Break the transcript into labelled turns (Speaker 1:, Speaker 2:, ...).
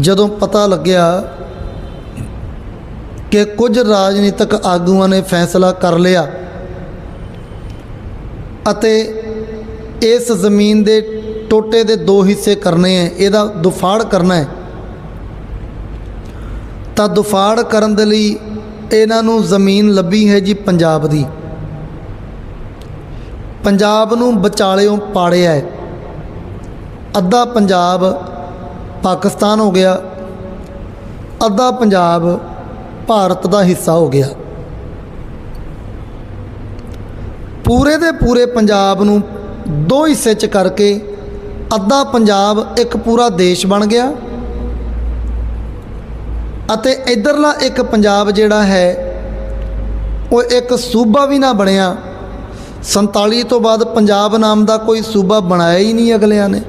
Speaker 1: ਜਦੋਂ ਪਤਾ ਲੱਗਿਆ ਕਿ ਕੁਝ ਰਾਜਨੀਤਿਕ ਆਗੂਆਂ ਨੇ ਫੈਸਲਾ ਕਰ ਲਿਆ ਅਤੇ ਇਸ ਜ਼ਮੀਨ ਦੇ ਟੋਟੇ ਦੇ ਦੋ ਹਿੱਸੇ ਕਰਨੇ ਹੈ, ਇਹਦਾ ਦੁਫਾੜ ਕਰਨਾ ਹੈ। ਤਾਂ ਦੁਫਾੜ ਕਰਨ ਦੇ ਲਈ ਇਹਨਾਂ ਨੂੰ ਜ਼ਮੀਨ ਲੱਭੀ ਹੈ ਜੀ ਪੰਜਾਬ ਦੀ। ਪੰਜਾਬ ਨੂੰ ਵਿਚਾਲਿਓਂ ਪਾੜਿਆ ਹੈ। ਅੱਧਾ ਪੰਜਾਬ ਪਾਕਿਸਤਾਨ ਹੋ ਗਿਆ, ਅੱਧਾ ਪੰਜਾਬ ਭਾਰਤ ਦਾ ਹਿੱਸਾ ਹੋ ਗਿਆ। ਪੂਰੇ ਦੇ ਪੂਰੇ ਪੰਜਾਬ ਨੂੰ ਦੋ ਹਿੱਸੇ ਚ ਕਰਕੇ ਅੱਧਾ ਪੰਜਾਬ ਇੱਕ ਪੂਰਾ ਦੇਸ਼ ਬਣ ਗਿਆ ਅਤੇ ਇਧਰਲਾ ਇੱਕ ਪੰਜਾਬ ਜਿਹੜਾ ਹੈ, ਉਹ ਇੱਕ ਸੂਬਾ ਵੀ ਨਾ ਬਣਿਆ। 47 ਤੋਂ ਬਾਅਦ ਪੰਜਾਬ ਨਾਮ ਦਾ ਕੋਈ ਸੂਬਾ ਬਣਾਇਆ ਹੀ ਨਹੀਂ ਅਗਲਿਆਂ ਨੇ।